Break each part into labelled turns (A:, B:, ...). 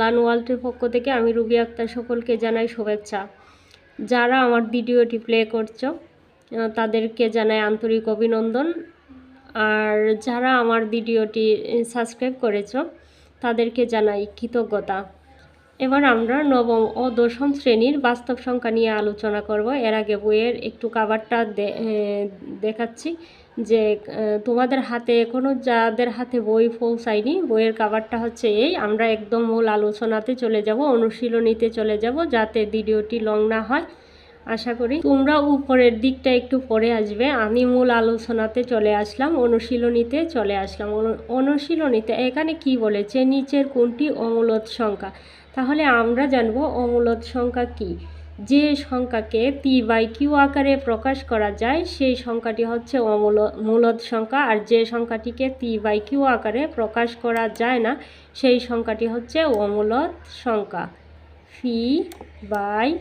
A: লান ওয়ার্ল্ডের পক্ষ থেকে আমি রুবি আক্তার সকলকে জানাই শুভেচ্ছা। যারা আমার ভিডিওটি প্লে করছ তাদেরকে জানাই আন্তরিক অভিনন্দন। আর যারা আমার ভিডিওটি সাবস্ক্রাইব করেছ, তাদেরকে জানাই কৃতজ্ঞতা। এবার আমরা নবম ও দশম শ্রেণির বাস্তব সংখ্যা নিয়ে আলোচনা করব। এর আগে বইয়ের একটু কাভারটা দেখাচ্ছি। যে তোমাদের হাতে এখনও যাদের হাতে বই পৌঁছায়নি, বইয়ের কাভারটা হচ্ছে এই। আমরা একদম মূল আলোচনাতে চলে যাব, অনুশীলনীতে চলে যাব, যাতে ভিডিওটি লং না হয়। আশা করি তোমরা উপরের দিকটা একটু পরে আসবে। আমি মূল আলোচনাতে চলে আসলাম, অনুশীলনীতে চলে আসলাম। অনু- অনুশীলনীতে এখানে কি বলেছে? নিচের কোনটি অমূলত সংখ্যা? তাহলে আমরা জানব অমূলত সংখ্যা কি। যে সংখ্যাকে পি বাই কিউ আকারে প্রকাশ করা যায়, সেই সংখ্যাটি হচ্ছে অমূল মূলত সংখ্যা। আর যে সংখ্যাটিকে পি বাই কিউ আকারে প্রকাশ করা যায় না, সেই সংখ্যাটি হচ্ছে অমূলত সংখ্যা। পি বাই,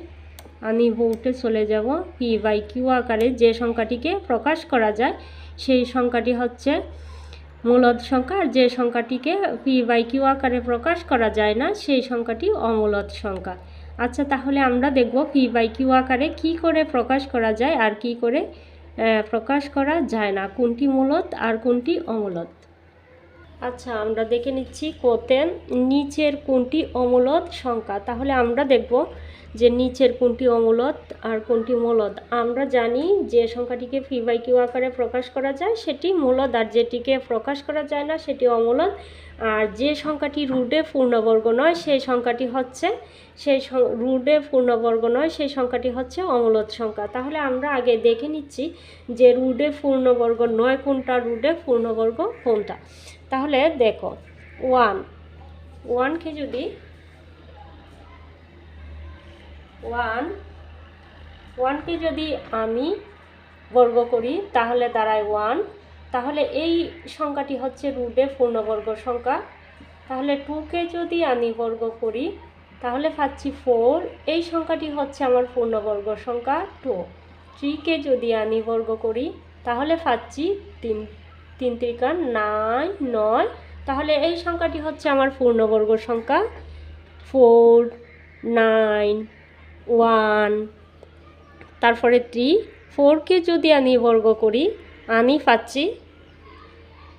A: আমি বউটে চলে যাব। পি বাই কিউ আকারে যে সংখ্যাটিকে প্রকাশ করা যায়, সেই সংখ্যাটি হচ্ছে মূলদ সংখ্যা। আর যে সংখ্যাটিকে পি বাই কিউ আকারে প্রকাশ করা যায় না, সেই সংখ্যাটি অমূলদ সংখ্যা। আচ্ছা তাহলে আমরা দেখব পি বাই কিউ আকারে কি করে প্রকাশ করা যায় আর কি করে প্রকাশ করা যায় না। কোনটি মূলত আর কোনটি অমূলত? আচ্ছা আমরা দেখে নিচ্ছি কোতেন নিচের কোনটি অমূলত সংখ্যা। তাহলে আমরা দেখব যে নিচের কোনটি অমূলত আর কোনটি মূলদ। আমরা জানি যে সংখ্যাটিকে ফি বাই কিউ আকারে প্রকাশ করা যায়, সেটি মূলদ আর যেটিকে প্রকাশ করা যায় না, সেটি অমূলদ। আর যে সংখ্যাটি রুডে পূর্ণবর্গ নয়, সেই সংখ্যাটি হচ্ছে, সেই রুডে পূর্ণবর্গ নয়, সেই সংখ্যাটি হচ্ছে অমূলত সংখ্যা। তাহলে আমরা আগে দেখে নিচ্ছি যে রুডে পূর্ণবর্গ নয় কোনটা রুডে পূর্ণবর্গ কোনটা। তাহলে দেখো ওয়ান ওয়ানকে যদি ওয়ান, ওয়ানকে যদি আমি বর্গ করি, তাহলে দাঁড়ায় ওয়ান। তাহলে এই সংখ্যাটি হচ্ছে রুটে পূর্ণবর্গ সংখ্যা। তাহলে টুকে যদি আমি বর্গ করি, তাহলে পাচ্ছি ফোর। এই সংখ্যাটি হচ্ছে আমার পূর্ণবর্গ সংখ্যা টু। থ্রিকে যদি আমি বর্গ করি, তাহলে পাচ্ছি তিন তিন ত্রিকা নাইন, নয়। তাহলে এই সংখ্যাটি হচ্ছে আমার পূর্ণবর্গ সংখ্যা ফোর, নাইন ওয়ান। তারপরে থ্রি। ফোরকে যদি আমি বর্গ করি, আমি পাচ্ছি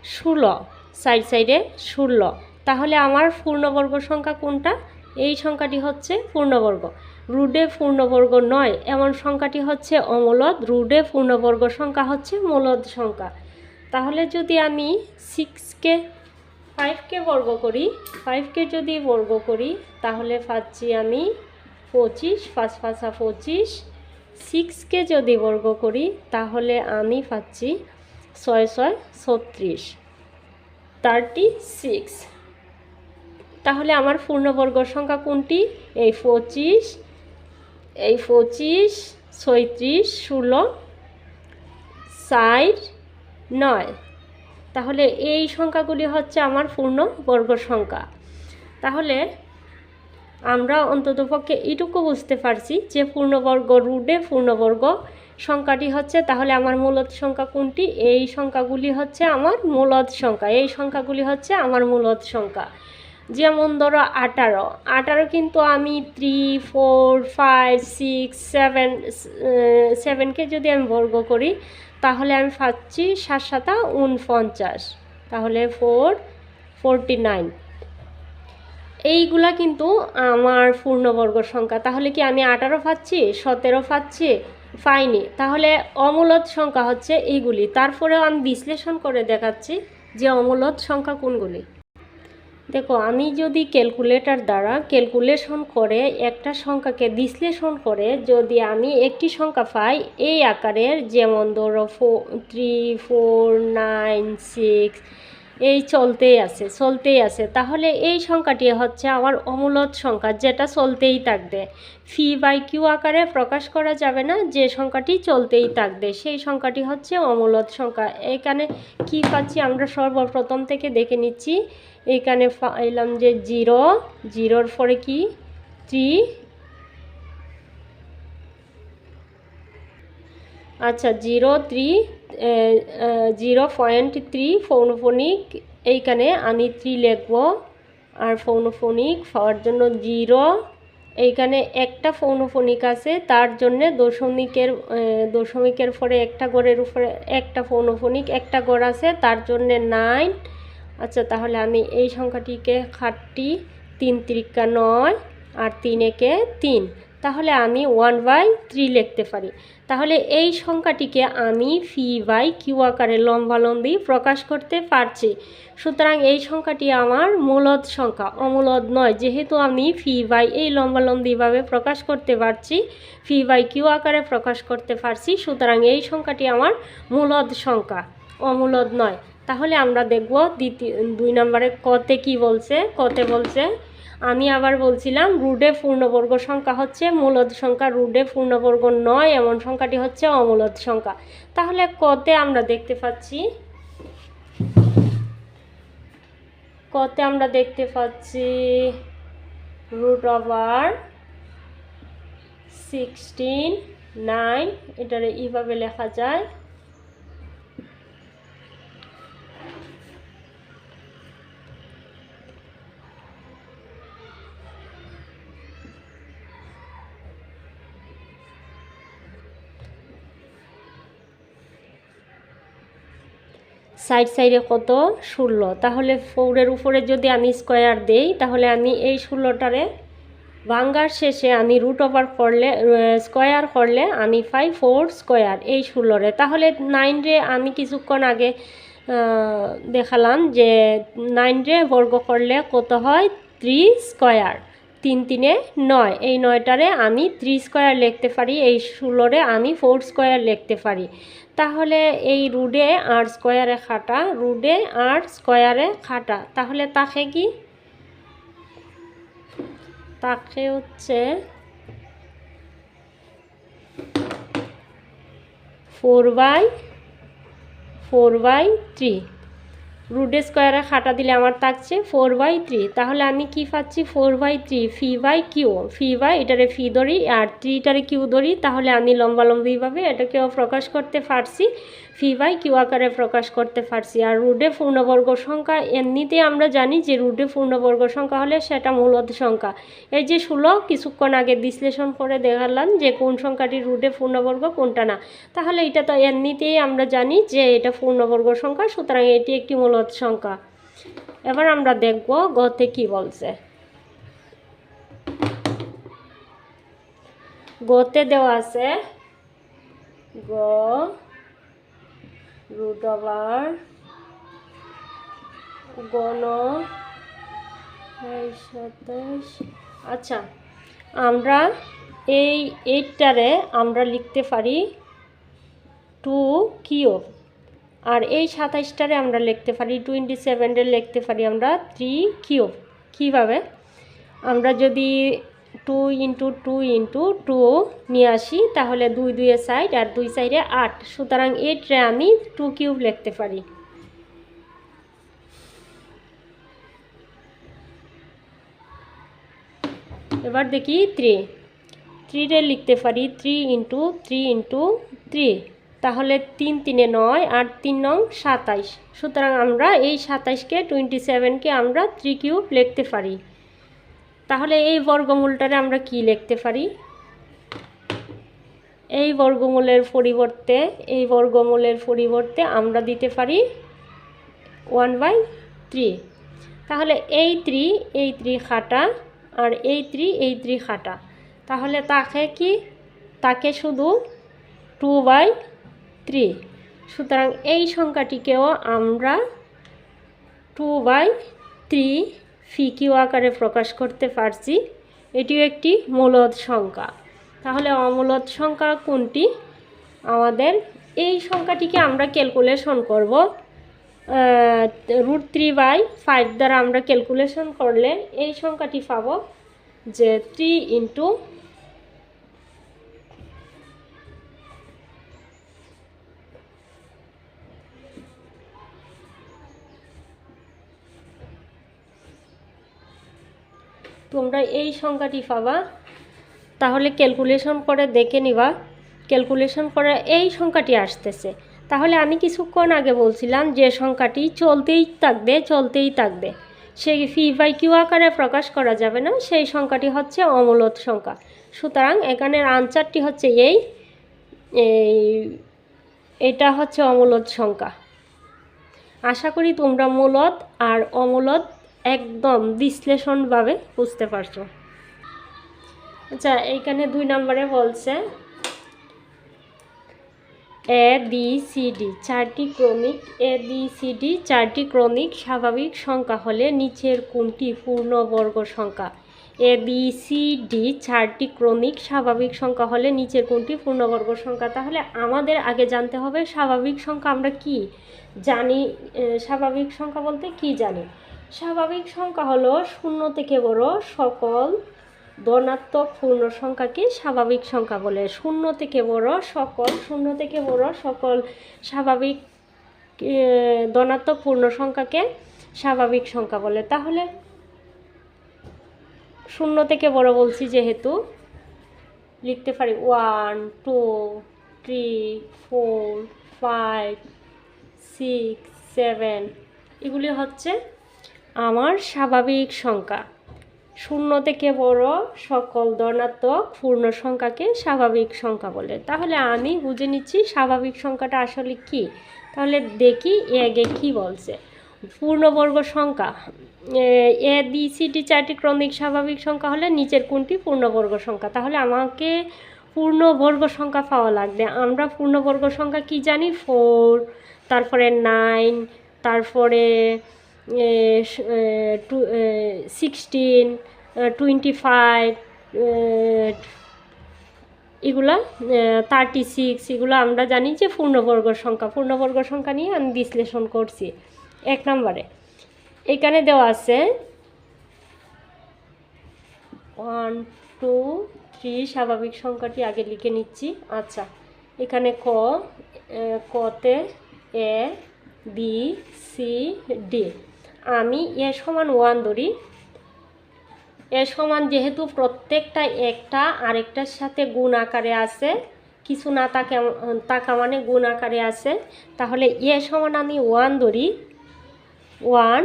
A: ষোলো। সাইড সাইডে ষোলো। তাহলে আমার পূর্ণবর্গ সংখ্যা কোনটা? এই সংখ্যাটি হচ্ছে পূর্ণবর্গ। রুডে পূর্ণবর্গ নয়, এমন সংখ্যাটি হচ্ছে অমূলদ। রুডে পূর্ণবর্গ সংখ্যা হচ্ছে মূলদ সংখ্যা। তাহলে যদি আমি সিক্সকে, ফাইভকে বর্গ করি, ফাইভকে যদি বর্গ করি, তাহলে পাচ্ছি আমি পঁচিশ, পাঁচ, পাঁচা পঁচিশ। সিক্সকে যদি বর্গ করি, তাহলে আমি পাচ্ছি ছয় ছয়, ছত্রিশ। থার্টি সিক্স তাহলে আমার পূর্ণবর্গ সংখ্যা কোনটি? এই পঁচিশ এই পঁচিশ, ছয়ত্রিশ, ষোলো ষাট নয়। তাহলে এই সংখ্যাগুলি হচ্ছে আমার পূর্ণ বর্গ সংখ্যা। তাহলে আমরা অন্ততপক্ষে এইটুকু বুঝতে পারছি যে পূর্ণবর্গ রুডে পূর্ণবর্গ সংখ্যাটি হচ্ছে, তাহলে আমার মূলত সংখ্যা কোনটি? এই সংখ্যাগুলি হচ্ছে আমার মূলত সংখ্যা, এই সংখ্যাগুলি হচ্ছে আমার মূলত সংখ্যা। যেমন ধরো আঠারো আঠারো কিন্তু আমি three four five six seven সেভেনকে যদি আমি বর্গ করি, তাহলে আমি পাচ্ছি সাত সাতা উনপঞ্চাশ তাহলে ফোর ফোরটি নাইন এইগুলা কিন্তু আমার পূর্ণবর্গ সংখ্যা। তাহলে কি আমি আঠারো পাচ্ছি? সতেরো পাচ্ছি? পাইনি। তাহলে অমূলত সংখ্যা হচ্ছে এইগুলি। তারপরেও আমি বিশ্লেষণ করে দেখাচ্ছি যে অমূলত সংখ্যা কোনগুলি। দেখো, আমি যদি ক্যালকুলেটর দ্বারা ক্যালকুলেশন করে একটা সংখ্যাকে বিশ্লেষণ করে যদি আমি একটি সংখ্যা পাই, এই আকারের যেমন ধরো ফো থ্রি ফোর নাইন সিক্স এই চলতেই আছে চলতেই আছে। তাহলে এই সংখ্যাটি হচ্ছে আমার অমূলত সংখ্যা, যেটা চলতেই থাকবে। ফি বাই কিউ আকারে প্রকাশ করা যাবে না, যে সংখ্যাটি চলতেই থাকবে, সেই সংখ্যাটি হচ্ছে অমূলত সংখ্যা। এখানে কি পাচ্ছি? আমরা সর্বপ্রথম থেকে দেখে নিচ্ছি। এখানে পাইলাম যে জিরো, জিরোর পরে কি? থ্রি আচ্ছা zero three zero point three ফৌনফোনিক এইখানে আমি থ্রি লিখব আর ফৌনোফোনিক পাওয়ার জন্য জিরো। এইখানে একটা ফৌনোফোনিক আছে, তার জন্য দশমিকের দশমিকের পরে একটা গড়ের উপরে একটা ফৌনোফোনিক, একটা গড় আছে, তার জন্য নাইন। আচ্ছা তাহলে আমি এই সংখ্যাটিকে খাটটি তিন ত্রিকা নয় আর তিন একে তিন। তাহলে আমি ওয়ান বাই থ্রি লিখতে পারি। তাহলে এই সংখ্যাটিকে আমি ফি বাই কিউ আকারে লম্বালম্বি প্রকাশ করতে পারছি। সুতরাং এই সংখ্যাটি আমার মূলদ সংখ্যা, অমূলদ নয়। যেহেতু আমি ফি বাই এই লম্বালম্বিভাবে প্রকাশ করতে পারছি ফি বাই কিউ আকারে প্রকাশ করতে পারছি, সুতরাং এই সংখ্যাটি আমার মূলদ সংখ্যা, অমূলদ নয়। তাহলে আমরা দেখব দ্বিতীয়, দুই নম্বরে কতে কি বলছে? কতে বলছে আমি আবার বলছিলাম, রুডে পূর্ণবর্গ সংখ্যা হচ্ছে মূলদ সংখ্যা, রুডে পূর্ণবর্গ নয়, এমন সংখ্যাটি হচ্ছে অমূলদ সংখ্যা। তাহলে কতে আমরা দেখতে পাচ্ছি, কতে আমরা দেখতে পাচ্ছি রুট ওভার সিক্সটিন, নাইন, এটারে এইভাবে লেখা যায়। সাইড সাইডে কত? ষোলো। তাহলে ফোরের উপরে যদি আমি স্কোয়ার দেই, তাহলে আমি এই ষোলোটারে ভাঙ্গার শেষে আমি রুট ওভার করলে স্কোয়ার করলে আমি পাই ফোর স্কোয়ার এই ষোলোরে। তাহলে নাইন রে আমি কিছুক্ষণ আগে দেখালাম যে নাইন রে বর্গ করলে কত হয়? থ্রি স্কোয়ার তিন তিনে নয়। এই নয়টারে আমি থ্রি স্কোয়ার লিখতে পারি, এই ষোলোরে আমি ফোর স্কোয়ার লিখতে পারি। তাহলে এই রুডে আর স্কোয়ারে খাটা রুডে আর স্কোয়ারে খাটা। তাহলে তাকে কি? তাকে হচ্ছে four by four by three রুডে স্কোয়ারে খাটা দিলে আমার থাকছে ফোর বাই থ্রি তাহলে আমি কি পাচ্ছি? Four by three pi by q pi by এটারে ফি ধরি আর থ্রিটারে কিউ ধরি, তাহলে আমি লম্বালম্বিভাবে এটাকেও প্রকাশ করতে পারছি। ফি বাই কিউ আকারে প্রকাশ করতে পারছি। আর রুডে পূর্ণবর্গ সংখ্যা এমনিতে আমরা জানি যে রুডে পূর্ণবর্গ সংখ্যা হলে সেটা মূলত সংখ্যা এই যে ষোলো, কিছুক্ষণ আগে বিশ্লেষণ করে দেখালাম যে কোন সংখ্যাটি রুডে পূর্ণবর্গ, কোনটা না। তাহলে এটা তো এমনিতেই আমরা জানি যে এটা পূর্ণবর্গ সংখ্যা, সুতরাং এটি একটি মূলত সংখ্যা। এবার আমরা দেখব গতে কি বলছে। গতে দেওয়া আছে গ রুট ওভার গণ আচ্ছা আমরা এই এইটটারে আমরা লিখতে পারি টু কিউব। আর এই সাতাইশটারে আমরা লিখতে পারি টোয়েন্টি সেভেনে লিখতে পারি আমরা থ্রি কিউব কীভাবে? আমরা যদি two into two into two নিয়ে আসি, তাহলে দুই দুইয়ের সাইড আর দুই সাইডে আট। সুতরাং এইটরে আমি টু কিউব লিখতে পারি। এবার দেখি থ্রি থ্রিরে লিখতে পারি three into three into three তাহলে তিন তিনে নয় আর তিন নং সাতাইশ। সুতরাং আমরা এই সাতাইশকে টোয়েন্টি সেভেনকে আমরা থ্রি কিউব লিখতে পারি। তাহলে এই বর্গমূলটারে আমরা কি লিখতে পারি? এই বর্গমূলের পরিবর্তে, এই বর্গমূলের পরিবর্তে আমরা দিতে পারি ওয়ান বাই থ্রি তাহলে এই থ্রি এই থ্রি খাটা আর এই থ্রি এই থ্রি খাটা। তাহলে তাকে কি? তাকে শুধু টু বাই থ্রি সুতরাং এই সংখ্যাটিকেও আমরা টু বাই থ্রি ফিকিউ আকারে প্রকাশ করতে পারছি। এটিও একটি মূলদ সংখ্যা। তাহলে অমূলদ সংখ্যা কোনটি? আমাদের এই সংখ্যাটিকে আমরা ক্যালকুলেশন করব। রুট থ্রি বাই ফাইভ দ্বারা আমরা ক্যালকুলেশন করলে এই সংখ্যাটি পাবো যে থ্রি ইন্টু তোমরা এই সংখ্যাটি পাবা। তাহলে ক্যালকুলেশন করে দেখে নিবা। ক্যালকুলেশন করে এই সংখ্যাটি আসতেছে। তাহলে আমি কিছুক্ষণ আগে বলছিলাম যে সংখ্যাটি চলতেই থাকবে চলতেই থাকবে। সেই ফি বাই কিউ আকারে প্রকাশ করা যাবে না, সেই সংখ্যাটি হচ্ছে অমূলত সংখ্যা। সুতরাং এখানের আনসারটি হচ্ছে এই, এটা হচ্ছে অমূলত সংখ্যা। আশা করি তোমরা মূলত আর অমূলত একদম বিশ্লেষণভাবে বুঝতে পারছ। আচ্ছা এইখানে দুই নম্বরে বলছে এ, বি, সি, ডি। চারটি ক্রমিক, এ, বি, সি, ডি চারটি ক্রমিক স্বাভাবিক সংখ্যা হলে নিচের কোনটি পূর্ণবর্গ সংখ্যা? এ, বি, সি, ডি চারটি ক্রমিক স্বাভাবিক সংখ্যা হলে নিচের কোনটি পূর্ণবর্গ সংখ্যা? তাহলে আমাদের আগে জানতে হবে স্বাভাবিক সংখ্যা আমরা কি? জানি স্বাভাবিক সংখ্যা বলতে কি জানি? স্বাভাবিক সংখ্যা হলো শূন্য থেকে বড় সকল ধনাত্মক পূর্ণ সংখ্যাকে স্বাভাবিক সংখ্যা বলে। শূন্য থেকে বড় সকল, শূন্য থেকে বড় সকল স্বাভাবিক ধনাত্মক পূর্ণ সংখ্যাকে স্বাভাবিক সংখ্যা বলে। তাহলে শূন্য থেকে বড় বলছি যেহেতু, লিখতে পারি one two three four five six seven এগুলি হচ্ছে আমার স্বাভাবিক সংখ্যা। শূন্য থেকে বড় সকল ধনাত্মক পূর্ণ সংখ্যাকে স্বাভাবিক সংখ্যা বলে। তাহলে আমি বুঝে নিচ্ছি স্বাভাবিক সংখ্যাটা আসলে কি। তাহলে দেখি এ আগে কী বলছে। পূর্ণবর্গ সংখ্যা। এ, বি, সি, ডি, চারটি ক্রমিক স্বাভাবিক সংখ্যা হলে নিচের কোনটি পূর্ণবর্গ সংখ্যা। তাহলে আমাকে পূর্ণবর্গ সংখ্যা পাওয়া লাগবে। আমরা পূর্ণবর্গ সংখ্যা কি জানি? ফোর, তারপরে নাইন, তারপরে টু সিক্সটিন টোয়েন্টি ফাইভ এগুলা থার্টি সিক্স এগুলো আমরা জানি যে পূর্ণবর্গ সংখ্যা। পূর্ণবর্গ সংখ্যা নিয়ে আমি বিশ্লেষণ করছি এক নম্বরে। এখানে দেওয়া আছে ওয়ান টু থ্রি স্বাভাবিক সংখ্যাটি আগে লিখে নিচ্ছি। আচ্ছা এখানে ক কতে এ, বি, সি, ডি। আমি এ সমান ওয়ান ধরি। এ সমান যেহেতু প্রত্যেকটা একটা আরেকটার সাথে গুণ আকারে আছে, কিছু না তাকে টাকা মানে গুণ আকারে আছে, তাহলে এ সমান আমি ওয়ান ধরি। ওয়ান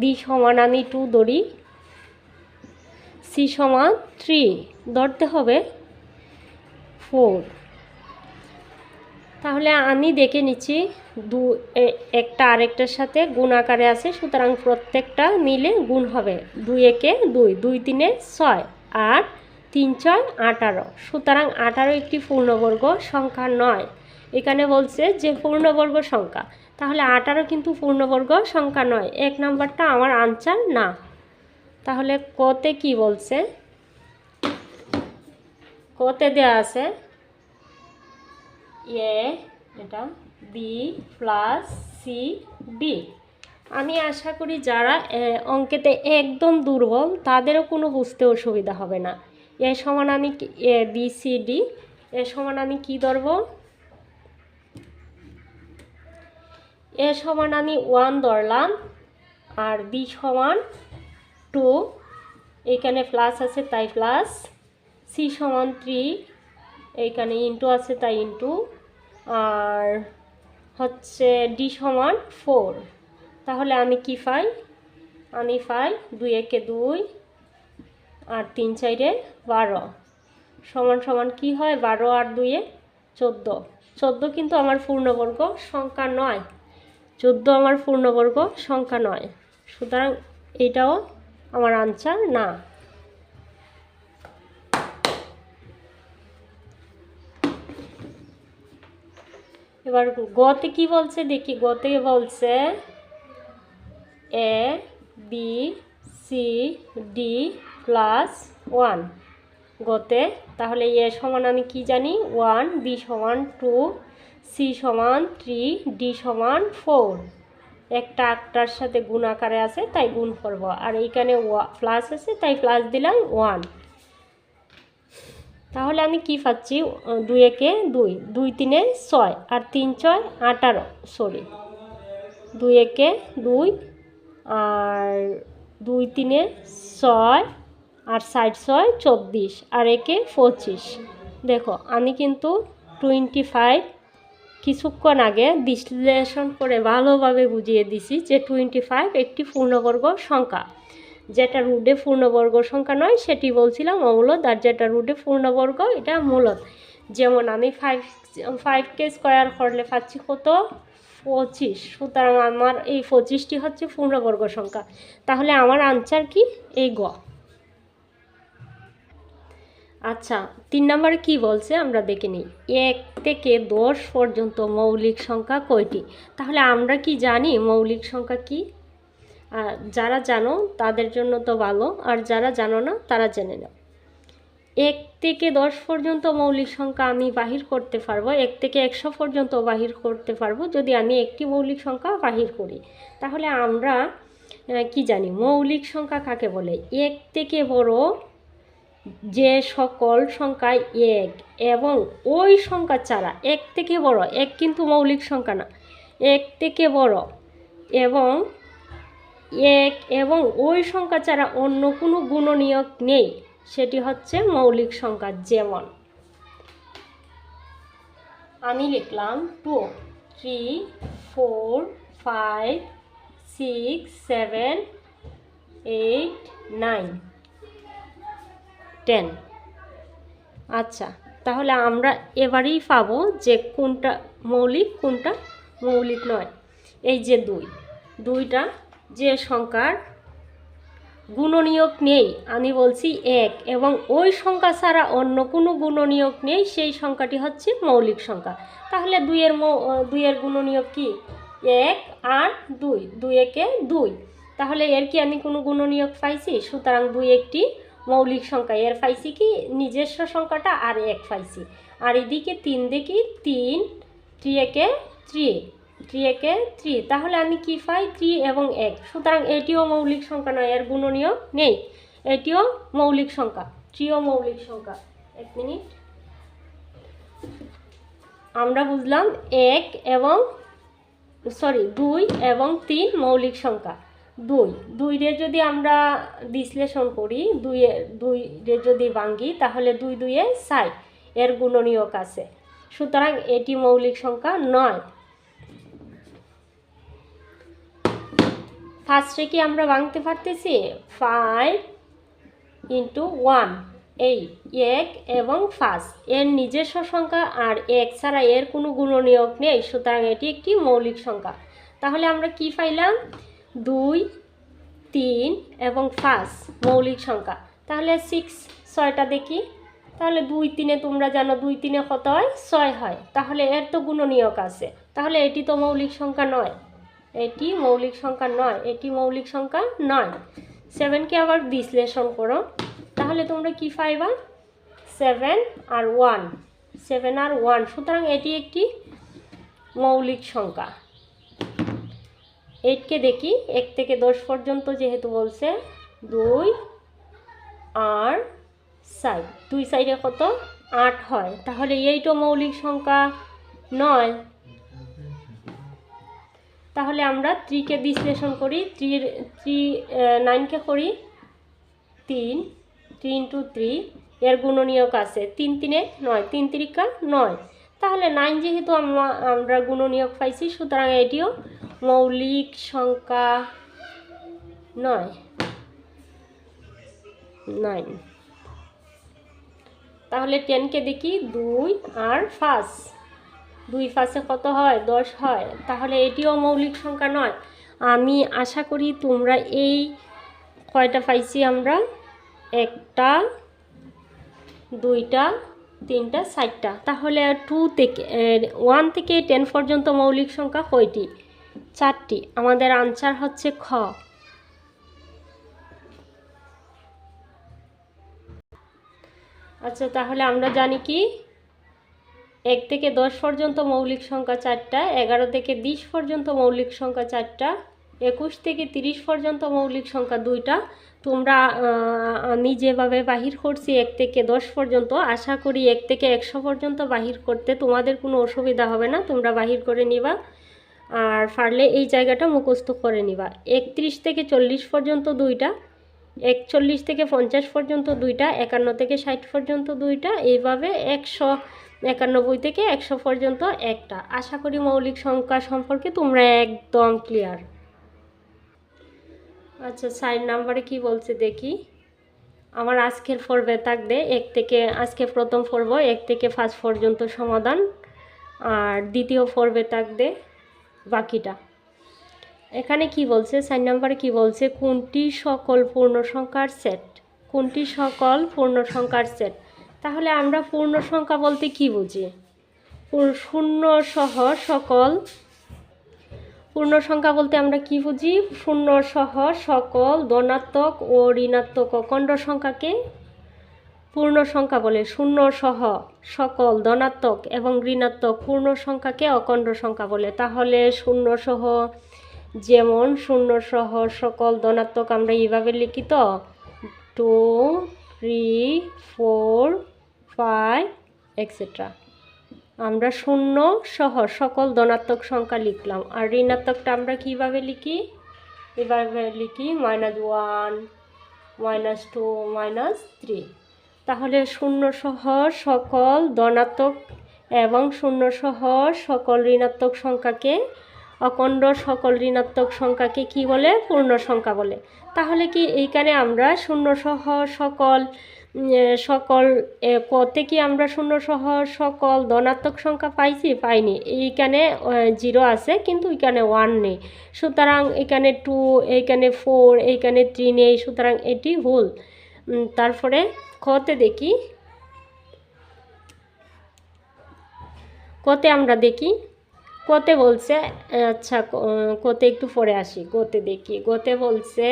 A: বি সমান আমি টু ধরি। সি সমান থ্রি ধরতে হবে। ফোর তাহলে আমি দেখে নিচ্ছি দু একটা আরেকটার সাথে গুণ আকারে আছে, সুতরাং প্রত্যেকটা মিলে গুণ হবে দুই একে দুই দুই তিনে ছয় আর তিন ছয়, আঠারো। সুতরাং আঠারো একটি পূর্ণবর্গ সংখ্যা নয়। এখানে বলছে যে পূর্ণবর্গ সংখ্যা, তাহলে আঠারো কিন্তু পূর্ণবর্গ সংখ্যা নয়। এক নাম্বারটা আমার আনসার না। তাহলে কতে কি বলছে? কতে দেওয়া আছে এ এটা বি প্লাস সি, ডি। আমি আশা করি যারা অঙ্কেতে একদম দুর্বল, তাদেরও কোনো বুঝতে অসুবিধা হবে না। এ সমান আমি A, B, C, D, A সমান আমি কি ধরব? এ সমান আমি ওয়ান ধরলাম, আর বি সমান টু। এখানে প্লাস আছে, তাই প্লাস। সি সমান থ্রি এইখানে ইন্টু আছে তাই ইন্টু। আর হচ্ছে ডি সমান ফোর। তাহলে আমি কি পাই? আমি পাই দুই একে দুই আর তিন চাইরে বারো। সমান সমান কি হয়? বারো আর দুইয়ে চোদ্দ। চোদ্দ কিন্তু আমার পূর্ণবর্গ সংখ্যা নয়। চোদ্দ আমার পূর্ণবর্গ সংখ্যা নয়। সুতরাং এটাও আমার আনসার না। এবার গতে কি বলছে? দেখি, গতে বলছে A, B, C, D plus one. গতে, তাহলে এ সমান আমি কি জানি? ওয়ান, বি সমান টু, সি সমান থ্রি, ডি সমান ফোর। একটা আটটার সাথে গুণ আকারে আছে, তাই গুণ করব। আর এইখানে প্লাস আছে, তাই প্লাস দিলাম ওয়ান। তাহলে আমি কি পাচ্ছি? দুই একে দুই। দুই তিনে ছয় আর তিন ছয় আঠারো। সরি দুই একে দুই আর দুই তিনে ছয় আর ষাট ছয় চব্বিশ আর একে পঁচিশ। দেখো, আমি কিন্তু টোয়েন্টি ফাইভ কিছুক্ষণ আগে বিশ্লেষণ করে ভালোভাবে বুঝিয়ে দিছি যে টোয়েন্টি ফাইভ একটি পূর্ণবর্গ সংখ্যা। যেটা রুটে পূর্ণবর্গ সংখ্যা নয়, সেটি বলছিলাম অমূলত আর যেটা রুটে পূর্ণবর্গ, এটা মূলত যেমন আমি ফাইভ ফাইভকে স্কোয়ার করলে পাচ্ছি কত? পঁচিশ। সুতরাং আমার এই পঁচিশটি হচ্ছে পূর্ণবর্গ সংখ্যা। তাহলে আমার আনসার কি? এই গ। আচ্ছা তিন নম্বরে কি বলছে? আমরা দেখে নিই। এক থেকে দশ পর্যন্ত মৌলিক সংখ্যা কয়টি? তাহলে আমরা কি জানি মৌলিক সংখ্যা কি? আর যারা জানো, তাদের জন্য তো ভালো, আর যারা জানো না, তারা জেনে নাও। এক থেকে দশ পর্যন্ত মৌলিক সংখ্যা আমি বাহির করতে পারব, এক থেকে একশো পর্যন্ত বাহির করতে পারব, যদি আমি একটি মৌলিক সংখ্যা বাহির করি। তাহলে আমরা কি জানি, মৌলিক সংখ্যা কাকে বলে? এক থেকে বড় যে সকল সংখ্যায় এক, এবং ওই সংখ্যা ছাড়া এক থেকে বড়, এক কিন্তু মৌলিক সংখ্যা না। এক থেকে বড়, এবং এক এবং ওই সংখ্যা ছাড়া অন্য কোনো গুণনীয়ক নেই। সেটি হচ্ছে মৌলিক সংখ্যা যেমন। আমি লিখলাম two, three, four, five, six, seven, eight, nine, ten. আচ্ছা তাহলে আমরা এবারেই পাবো যে কোনটা মৌলিক কোনটা মৌলিক নয়। এই যে দুই, দুইটা যে সংখ্যার গুণনীয়ক নেই, আমি বলছি এক। এবং ওই সংখ্যা ছাড়া অন্য কোনো গুণনীয়ক নেই, সেই সংখ্যাটি হচ্ছে মৌলিক সংখ্যা। তাহলে দুইয়ের দুইয়ের গুণনীয়ক কি? এক আর দুই দুই একে দুই। তাহলে এর কি আমি কোনো গুণনীয়ক পাইছি? সুতরাং দুই একটি মৌলিক সংখ্যা। এর পাইছি কি? নিজস্ব সংখ্যাটা আর এক পাইছি। আর এদিকে তিন দেখি, তিন থ্রি একে থ্রি থ্রি একে থ্রি তাহলে আমি কি পাই? থ্রি এবং এক। সুতরাং এটিও মৌলিক সংখ্যা নয়, এর গুণনীয় নেই। এটিও মৌলিক সংখ্যা। থ্রিও মৌলিক সংখ্যা। এক মিনিট। আমরা বুঝলাম এক এবং সরি দুই এবং তিন মৌলিক সংখ্যা। দুই। দুইরে যদি আমরা বিশ্লেষণ করি দুইয়ে দুইরে যদি ভাঙ্গি, তাহলে দুই দুইয়ে সাই এর গুণনীয়ক আছে। সুতরাং এটি মৌলিক সংখ্যা নয়। ফার্স্টে কি আমরা ভাঙতে পারতেছি? ফাইভ ইন্টু ওয়ান এই, এক এবং ফার্স্ট এর নিজস্ব সংখ্যা আর এক ছাড়া এর কোনো গুণনীয়ক নেই, সুতরাং এটি একটি মৌলিক সংখ্যা। তাহলে আমরা কি পাইলাম? দুই, তিন এবং ফার্স্ট মৌলিক সংখ্যা। তাহলে সিক্স ছয়টা দেখি। তাহলে দুই তিনে তোমরা জানো, দুই তিনে কত হয়? ছয় হয়। তাহলে এর তো গুণনীয়ক আছে। তাহলে এটি তো মৌলিক সংখ্যা নয়। এটি মৌলিক সংখ্যা নয়, এটি মৌলিক সংখ্যা নয়। সেভেনকে আবার বিশ্লেষণ করো। তাহলে তোমরা কি পাইবা? সেভেন আর ওয়ান সেভেন আর ওয়ান সুতরাং এটি একটি মৌলিক সংখ্যা। এইটকে দেখি, এক থেকে দশ পর্যন্ত যেহেতু বলছে, দুই আর সাইড দুই সাইডে কত? আট হয়। তাহলে এইটো মৌলিক সংখ্যা নয়। তাহলে আমরা থ্রিকে বিশ্লেষণ করি থ্রির থ্রি নাইনকে করি, তিন থ্রি ইন্টু থ্রি এর গুণনীয়ক আছে, তিন তিনে নয়, তিন তিরিকা নয়। তাহলে নাইন যেহেতু আমরা আমরা গুণনীয়ক পাইছি, সুতরাং এটিও মৌলিক সংখ্যা নয় নাইন তাহলে টেনকে দেখি, দুই আর ফার্স্ট দুই পাশে কত হয়? দশ হয়। তাহলে এটিও মৌলিক সংখ্যা নয়। আমি আশা করি তোমরা এই কয়টা পাইছি আমরা? একটা, দুইটা, তিনটা, চারটা। তাহলে টু থেকে ওয়ান থেকে টেন পর্যন্ত মৌলিক সংখ্যা কয়টি? চারটি। আমাদের আনসার হচ্ছে খ। আচ্ছা তাহলে আমরা জানি কি? এক থেকে দশ পর্যন্ত মৌলিক সংখ্যা চারটা, এগারো থেকে বিশ পর্যন্ত মৌলিক সংখ্যা চারটা, একুশ থেকে তিরিশ পর্যন্ত মৌলিক সংখ্যা দুইটা। তোমরা আমি যেভাবে বাহির করছি, এক থেকে দশ পর্যন্ত, আশা করি এক থেকে একশো পর্যন্ত বাহির করতে তোমাদের কোনো অসুবিধা হবে না, তোমরা বাহির করে নিবা। আর পারলে এই জায়গাটা মুখস্থ করে নিবা। একত্রিশ থেকে চল্লিশ পর্যন্ত দুইটা, একচল্লিশ থেকে পঞ্চাশ পর্যন্ত দুইটা, একান্ন থেকে ষাট পর্যন্ত দুইটা, এইভাবে একশো একানব্বই থেকে একশো পর্যন্ত একটা। আশা করি মৌলিক সংখ্যা সম্পর্কে তোমরা একদম ক্লিয়ার আচ্ছা সাইন নাম্বারে কি বলছে দেখি। আমার আজকের পর্বে থাকবে এক থেকে, আজকে প্রথম পর্ব, এক থেকে ফার্স্ট পর্যন্ত সমাধান। আর দ্বিতীয় পর্বে থাকবে বাকিটা। এখানে কি বলছে সাইন নাম্বারে কি বলছে, কোনটি সকল পূর্ণ সংখ্যার সেট কোনটি সকল পূর্ণ সংখ্যার সেট তাহলে আমরা পূর্ণ সংখ্যা বলতে কি বুঝি? শূন্য সহ সকল, পূর্ণ সংখ্যা বলতে আমরা কি বুঝি? শূন্য সহ সকল ধনাত্মক ও ঋণাত্মক অখণ্ড সংখ্যাকে পূর্ণ সংখ্যা বলে। শূন্য সহ সকল ধনাত্মক এবং ঋণাত্মক পূর্ণ সংখ্যাকে অখণ্ড সংখ্যা বলে। তাহলে শূন্য সহ যেমন শূন্য সহ সকল ধনাত্মক আমরা এইভাবে লিখিত two three four five extra আমরা শূন্য সহ সকল ধনাত্মক সংখ্যা লিখলাম। আর ঋণাত্মকটা আমরা কীভাবে লিখি? এভাবে লিখি minus one minus two minus three তাহলে শূন্য সহ সকল ধনাত্মক এবং শূন্য সহ সকল ঋণাত্মক সংখ্যাকে অখণ্ড সকল ঋণাত্মক সংখ্যাকে কি বলে? পূর্ণ সংখ্যা বলে। তাহলে কি এইখানে আমরা শূন্য সহ সকল সকল কতে কি আমরা শূন্য সহ সকল ধনাত্মক সংখ্যা পাইছি? পাইনি। এইখানে জিরো আছে, কিন্তু এখানে ওয়ান নেই। সুতরাং এখানে টু এইখানে ফোর এইখানে থ্রি নেই, সুতরাং এটি ভুল। তারপরে কতে দেখি। কতে আমরা দেখি। কতে বলছে আচ্ছা কোতে একটু পরে আসি, গোতে দেখি। গোতে বলছে,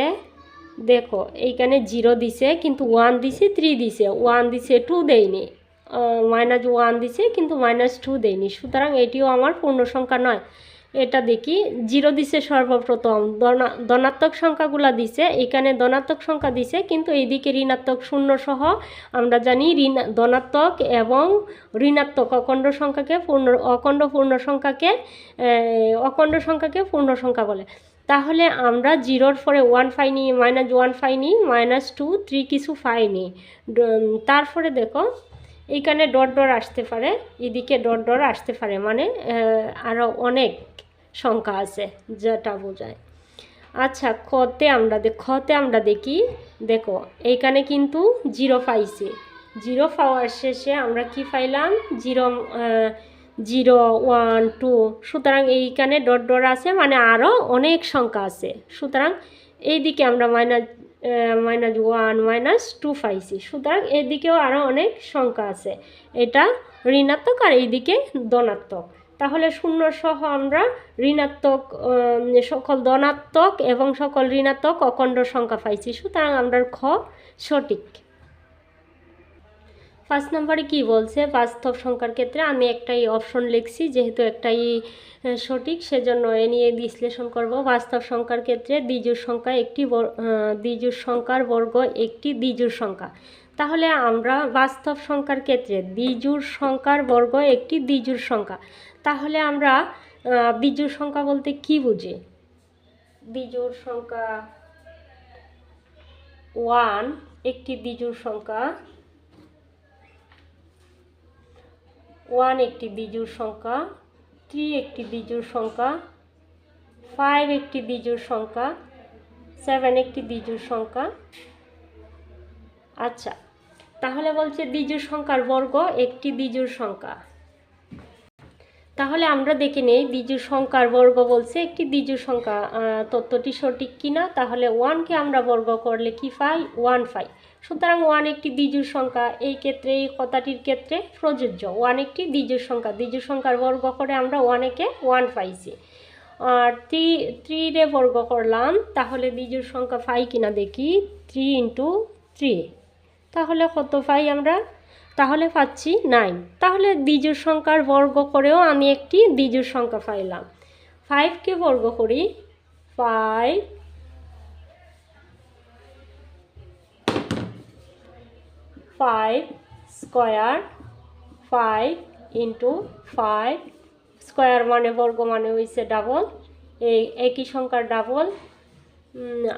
A: দেখো, এইখানে জিরো দিছে, কিন্তু ওয়ান দিছে থ্রি দিছে। ওয়ান দিছে টু দেয়নি। মাইনাস ওয়ান দিছে, কিন্তু মাইনাস টু দেয়নি। সুতরাং এটিও আমার পূর্ণ সংখ্যা নয়। এটা দেখি, জিরো দিছে সর্বপ্রথম ধনাত্মক সংখ্যাগুলা দিছে, এখানে ধনাত্মক সংখ্যা দিছে, কিন্তু এইদিকে ঋণাত্মক শূন্য সহ আমরা জানি ঋণ, ধনাত্মক এবং ঋণাত্মক অখণ্ড সংখ্যাকে পূর্ণ, অখণ্ড পূর্ণ সংখ্যাকে অখণ্ড সংখ্যাকে পূর্ণ সংখ্যা বলে। তাহলে আমরা জিরোর পরে ওয়ান পাইনি মাইনাস ওয়ান পাইনি মাইনাস টু থ্রি কিছু পাইনি তারপরে দেখো এইখানে ডট ডট আসতে পারে, এদিকে ডট ডট আসতে পারে মানে আরও অনেক সংখ্যা আছে, যেটা বোঝায়। আচ্ছা খতে আমরা খতে আমরা দেখি, দেখো, এইখানে কিন্তু জিরো পাইছি। জিরো পাওয়ার শেষে আমরা কি পাইলাম? জিরো জিরো, ওয়ান, টু, সুতরাং এইখানে ডট ডট আছে মানে আরও অনেক সংখ্যা আছে। সুতরাং এইদিকে আমরা minus minus one minus two পাইছি। সুতরাং এদিকেও আরও অনেক সংখ্যা আছে। এটা ঋণাত্মক আর এইদিকে ধনাত্মক। তাহলে শূন্য সহ আমরা ঋণাত্মক সকল ধনাত্মক এবং সকল ঋণাত্মক অখণ্ড সংখ্যা পাইছি। সুতরাং আমরা খ সঠিক। পাঁচ নম্বরে কি বলছে? বাস্তব সংখ্যার ক্ষেত্রে আমি একটাই অপশন লিখছি, যেহেতু একটাই সঠিক, সেজন্য এ নিয়ে বিশ্লেষণ করব। বাস্তব সংখ্যার ক্ষেত্রে দ্বিজুর সংখ্যা একটি দ্বিজুর সংখ্যার বর্গ একটি দ্বিজুর সংখ্যা। তাহলে আমরা বাস্তব সংখ্যার ক্ষেত্রে দ্বিজুর সংখ্যার বর্গ একটি দ্বিজুর সংখ্যা। তাহলে আমরা দ্বিজুর সংখ্যা বলতে কি বুঝি? দ্বিজুর সংখ্যা ওয়ান একটি দ্বিজুর সংখ্যা, ওয়ান একটি দ্বিজুর সংখ্যা, থ্রি একটি দ্বিজুর সংখ্যা, ফাইভ একটি দ্বিজুর সংখ্যা, সেভেন একটি দ্বিজুর সংখ্যা। আচ্ছা তাহলে বলছে দ্বিজুর সংখ্যার বর্গ একটি দ্বিজুর সংখ্যা। তাহলে আমরা দেখে নেই দ্বিজুর সংখ্যার বর্গ বলছে একটি দ্বিজুর সংখ্যা তথ্যটি সঠিক কিনা? তাহলে ওয়ানকে আমরা বর্গ করলে কি পাই? ওয়ান পাই। সুতরাং ওয়ান একটি দ্বিজুর সংখ্যা, এই ক্ষেত্রে, এই কথাটির ক্ষেত্রে প্রযোজ্য। ওয়ান একটি দ্বিজুর সংখ্যা দ্বিজুর সংখ্যার বর্গ করে আমরা ওয়ানেকে ওয়ান পাইছি। আর থ্রি থ্রি রে বর্গ করলাম, তাহলে দ্বিজুর সংখ্যা পাই কিনা দেখি? থ্রি ইন্টু থ্রি তাহলে কত পাই আমরা? তাহলে পাচ্ছি নাইন তাহলে দ্বিজুর সংখ্যার বর্গ করেও আমি একটি দ্বিজুর সংখ্যা পাইলাম। ফাইভকে বর্গ করি। Five five square five into five square মানে বর্গ মানে হয়েছে ডাবল এই একই সংখ্যার ডাবল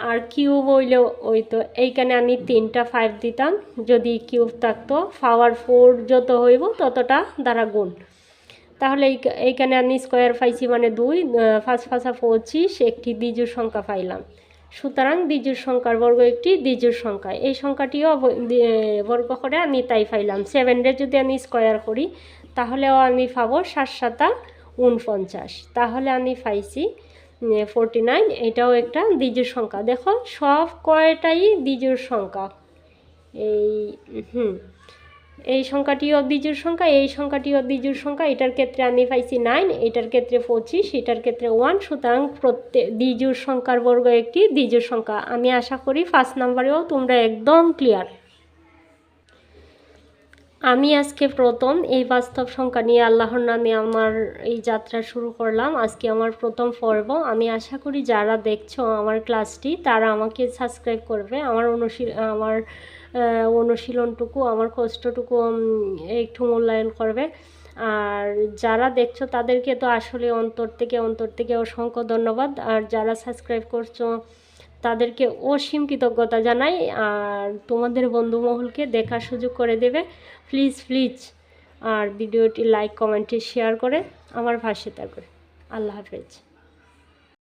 A: আর কিউব হইলেও ওই তো, এইখানে আমি তিনটা ফাইভ দিতাম। যদি কিউব থাকতো পাওয়ার ফোর যত হইব ততটা দ্বারা গুণ। তাহলে এই, এইখানে আমি স্কোয়ার পাইছি মানে দুই ফাঁস ফাঁসা পাঁচা পঁচিশ, একটি দ্বিজোড় সংখ্যা পাইলাম। সুতরাং দ্বিজুর সংখ্যার বর্গ একটি দ্বিজুর সংখ্যা। এই সংখ্যাটিও বর্গ করে আমি তাই পাইলাম। সেভেনরে যদি আমি স্কোয়ার করি, তাহলেও আমি পাবো সাত সাতা উনপঞ্চাশ তাহলে আমি পাইছি ফোরটি নাইন এটাও একটা দ্বিজোড় সংখ্যা। দেখো, সব কয়টাই দ্বিজোড় সংখ্যা? এই, হুম, এই সংখ্যাটিও দ্বিজোড় সংখ্যা, এই সংখ্যাটিও দ্বিজোড় সংখ্যা, এটার ক্ষেত্রে আমি পাইছি নাইন এটার ক্ষেত্রে পঁচিশ, এটার ক্ষেত্রে ওয়ান সুতরাং প্রত্যেক দ্বিজোড় সংখ্যার বর্গ একটি দ্বিজোড় সংখ্যা। আমি আশা করি ফার্স্ট নাম্বারেও তোমরা একদম ক্লিয়ার আমি আজকে প্রথম এই বাস্তব সংখ্যা নিয়ে আল্লাহর নামে আমার এই যাত্রা শুরু করলাম। আজকে আমার প্রথম পর্ব। আমি আশা করি যারা দেখছ আমার ক্লাসটি, তারা আমাকে সাবস্ক্রাইব করবে। আমার অনুশীল, আমার অনুশীলনটুকু, আমার কষ্টটুকু একটু মূল্যায়ন করবে। আর যারা দেখছ তাদেরকে তো আসলে অন্তর থেকে অন্তর থেকে অসংখ্য ধন্যবাদ। আর যারা সাবস্ক্রাইব করছ তাদেরকে অসীম কৃতজ্ঞতা জানাই আর তোমাদের বন্ধুমহলকে দেখার সুযোগ করে দেবে। প্লিজ প্লিজ আর ভিডিওটি লাইক কমেন্টে শেয়ার করে আমার পাশে থাকবে। আল্লাহ হাফেজ।